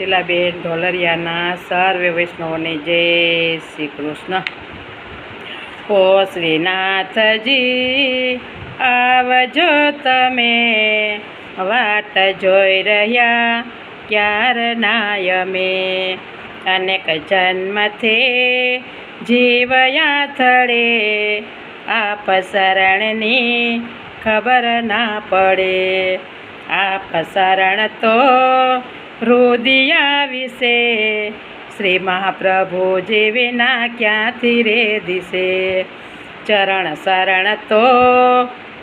શીલાબેન ઢોલરિયાના સર્વે વૈષ્ણવને જય શ્રી કૃષ્ણ. ઓ શ્રીનાથજી, આવજો તમે. વાટ જોઈ રહ્યા ક્યાર નાયમે અનેક જન્મથી જીવયા થળે આપ શરણની ખબર ના પડે. આપ શરણ તો રુદિયા વિશે. શ્રી મહાપ્રભુ જેવી ના ક્યાંથી રે દિશે? ચરણ શરણ તો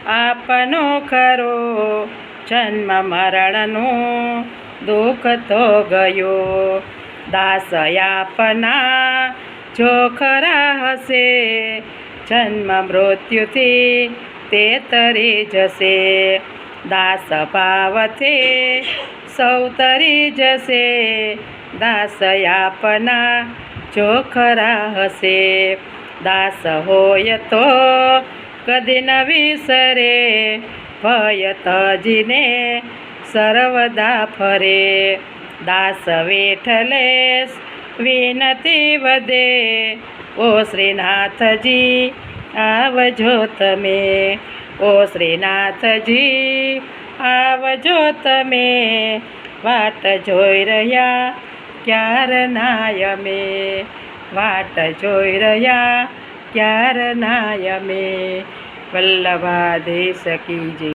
આપનો ખરો. જન્મ મરણનું દુઃખ તો ગયો. દાસ આપના જો ખરા હશે. જન્મ મૃત્યુથી તે તરી જશે. દાસ ભાવથી સૌ તરી જશે. દાસ આપના જો ખરા હશે. દાસ હોય તો કદી ન વિસરે. ભય તજીને સર્વદા ફરે. દાસ વેઠલેશ વિનતી વધે. ઓ શ્રીનાથજી, આવજો તમે. ઓ શ્રીનાથજી આવજો તમે. વાટ જોઈ રહ્યા ક્યાર નાયમે વાટ જોઈ રહ્યા ક્યાર વલ્લભા દેશ કી